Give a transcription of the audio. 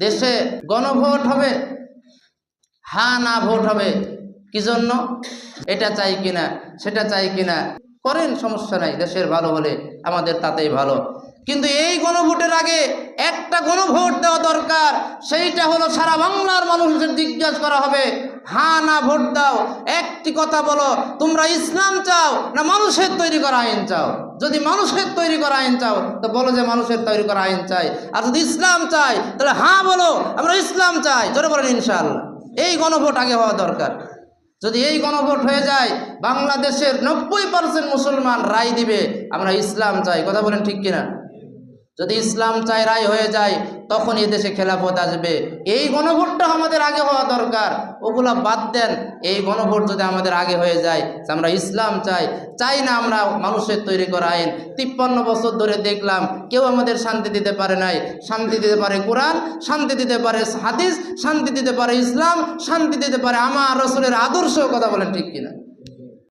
দেশে গণভোট হবে? হা, না, ভোট হবে। কি জন্য? এটা চাই কিনা, সেটা চাই কিনা? করেন, সমস্যা নাই, দেশের ভালো হলে আমাদের তাতেই ভালো। কিন্তু এই গণভোটের আগে একটা গণভোট দেওয়া দরকার। সেইটা হলো সারা বাংলার মানুষদের জিজ্ঞাসা করা হবে, হা না ভোট দাও? একটি কথা বলো, তোমরা ইসলাম চাও না মানুষের তৈরি করা আইন চাও? যদি মানুষের তৈরি করা আইন চাও, তো বলো যে মানুষের তৈরি করা আইন চাই। আর যদি ইসলাম চাই, তাহলে হ্যাঁ বলো, আমরা ইসলাম চাই। জোরে বলেন ইনশাআল্লাহ। এই গণভোট আগে হওয়া দরকার। যদি এই গণভোট হয়ে যায়, বাংলাদেশের নব্বই পার্সেন্ট মুসলমান রায় দিবে, আমরা ইসলাম চাই। কথা বলেন ঠিক কিনা? যদি ইসলাম চাই রায় হয়ে যায় তখন এই দেশে খেলাফত আসবে। এই গণভোটটা আমাদের আগে হওয়া দরকার। ওগুলা বাদ দেন। এই গণভোট যদি আমাদের আগে হয়ে যায় আমরা ইসলাম চাই চাই না আমরা মানুষের তৈরি করা আইন। তিপ্পান্ন বছর ধরে দেখলাম, কেউ আমাদের শান্তি দিতে পারে নাই। শান্তি দিতে পারে কোরআন, শান্তি দিতে পারে হাদিস, শান্তি দিতে পারে ইসলাম, শান্তি দিতে পারে আমার রসুলের আদর্শ কথা বলেন ঠিক কিনা।